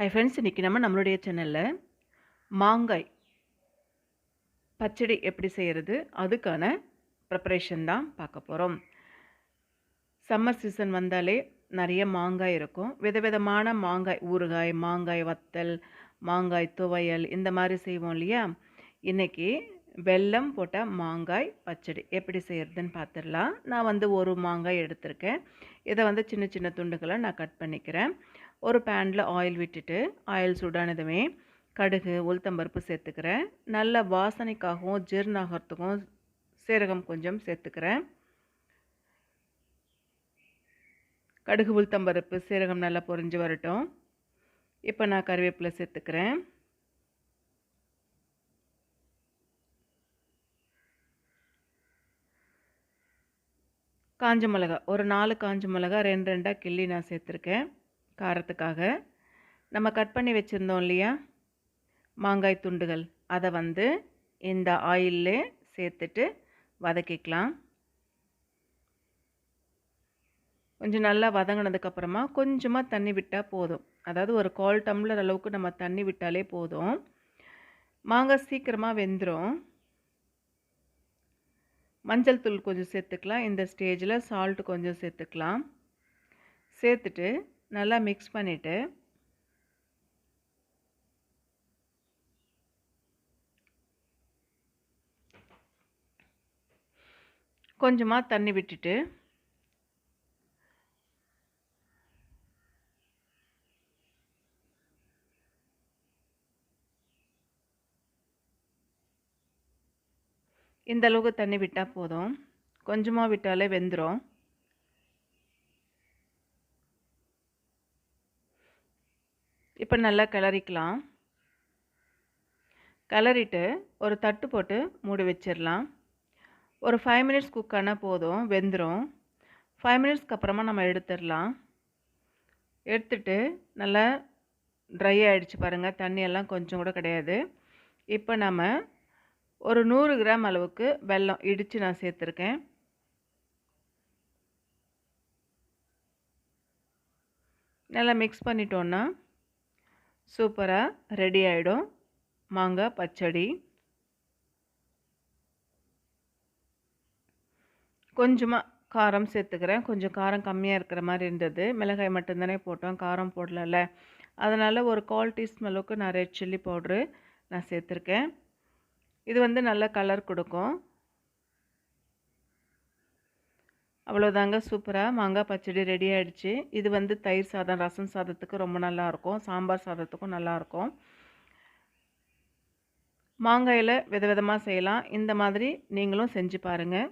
Hi friends இன்றைக்கி நம்ம நம்மளுடைய சேனலில் மாங்காய் பச்சடி எப்படி செய்கிறது அதுக்கான ப்ரிப்பரேஷன் தான் பார்க்க போகிறோம் சம்மர் சீசன் வந்தாலே நிறைய மாங்காய் இருக்கும். விதவிதமான மாங்காய் ஊறுகாய் மாங்காய் வத்தல் மாங்காய் துவையல் இந்த மாதிரி செய்வோம் இல்லையா? இன்றைக்கி வெல்லம் போட்ட மாங்காய் பச்சடி எப்படி செய்கிறதுன்னு பார்த்துடலாம். நான் வந்து ஒரு மாங்காய் எடுத்திருக்கேன். இதை வந்து சின்ன சின்ன துண்டுகளை நான் கட் பண்ணிக்கிறேன். ஒரு பேனில் ஆயில் விட்டுட்டு ஆயில் சூடானதுமே கடுகு உளுத்தம்பருப்பு சேர்த்துக்கிறேன். நல்ல வாசனைக்காகவும் ஜீர்ணாகிறதுக்கும் சீரகம் கொஞ்சம் சேர்த்துக்கிறேன். கடுகு உளுத்தம்பருப்பு சீரகம் நல்லா பொரிஞ்சு வரட்டும். இப்போ நான் கருவேப்பிலை சேர்த்துக்கிறேன். காஞ்ச மிளகா ஒரு நாலு காஞ்ச மிளகா ரெண்டு ரெண்டாக கிள்ளி நான் சேர்த்துருக்கேன். காரத்துக்காக நம்ம கட் பண்ணி வச்சுருந்தோம் இல்லையா? மாங்காய் துண்டுகள். அதை வந்து இந்த ஆயிலே சேர்த்துட்டு வதக்கிக்கலாம். கொஞ்சம் நல்லா வதங்கினதுக்கப்புறமா கொஞ்சமாக தண்ணி விட்டால் போதும். அதாவது ஒரு கால் டம்ளர் அளவுக்கு நம்ம தண்ணி விட்டாலே போதும். மாங்காய் சீக்கிரமாக வெந்துடும் மஞ்சள் தூள் கொஞ்சம் சேர்த்துக்கலாம். இந்த ஸ்டேஜில் சால்ட்டு கொஞ்சம் சேர்த்துக்கலாம். சேர்த்துட்டு நல்லா மிக்ஸ் பண்ணிவிட்டு கொஞ்சமாக தண்ணி விட்டுட்டு இந்த அளவுக்கு தண்ணி விட்டால் போதும். கொஞ்சமாக விட்டாலே வெந்துடும் இப்போ நல்லா கிளறிக்கலாம். கிளறிட்டு ஒரு தட்டு போட்டு மூடி வச்சிடலாம். ஒரு ஃபைவ் மினிட்ஸ் குக் ஆனால் போதும் வெந்துடும் ஃபைவ் மினிட்ஸ்க்கு அப்புறமா நம்ம எடுத்துடலாம். எடுத்துட்டு நல்லா ட்ரை ஆகிடுச்சு பாருங்கள் தண்ணியெல்லாம் கொஞ்சம் கூட கிடையாது. இப்போ நம்ம ஒரு நூறு கிராம் அளவுக்கு வெல்லம் இடித்து நான் சேர்த்துருக்கேன். நல்லா மிக்ஸ் பண்ணிட்டோன்னா சூப்பராக ரெடி ஆகிடும் மாங்காய் பச்சடி. கொஞ்சமாக காரம் சேர்த்துக்கிறேன். கொஞ்சம் காரம் கம்மியாக இருக்கிற மாதிரி இருந்தது. மிளகாய் மட்டும்தானே போட்டோம். காரம் போடலல்ல. அதனால் ஒரு கால் டீஸ்பூன் அளவுக்கு நான் ரெட் சில்லி பவுட்ரு நான் சேர்த்துருக்கேன். இது வந்து நல்ல கலர் கொடுக்கும். அவ்வளோதாங்க சூப்பராக மாங்காய் பச்சடி ரெடி ஆகிடுச்சு இது வந்து தயிர் சாதம் ரசம் சாதத்துக்கு ரொம்ப நல்லாயிருக்கும் சாம்பார் சாதத்துக்கும் நல்லாயிருக்கும் மாங்காயில் விதவிதமாக செய்யலாம். இந்த மாதிரி நீங்களும் செஞ்சு பாருங்கள்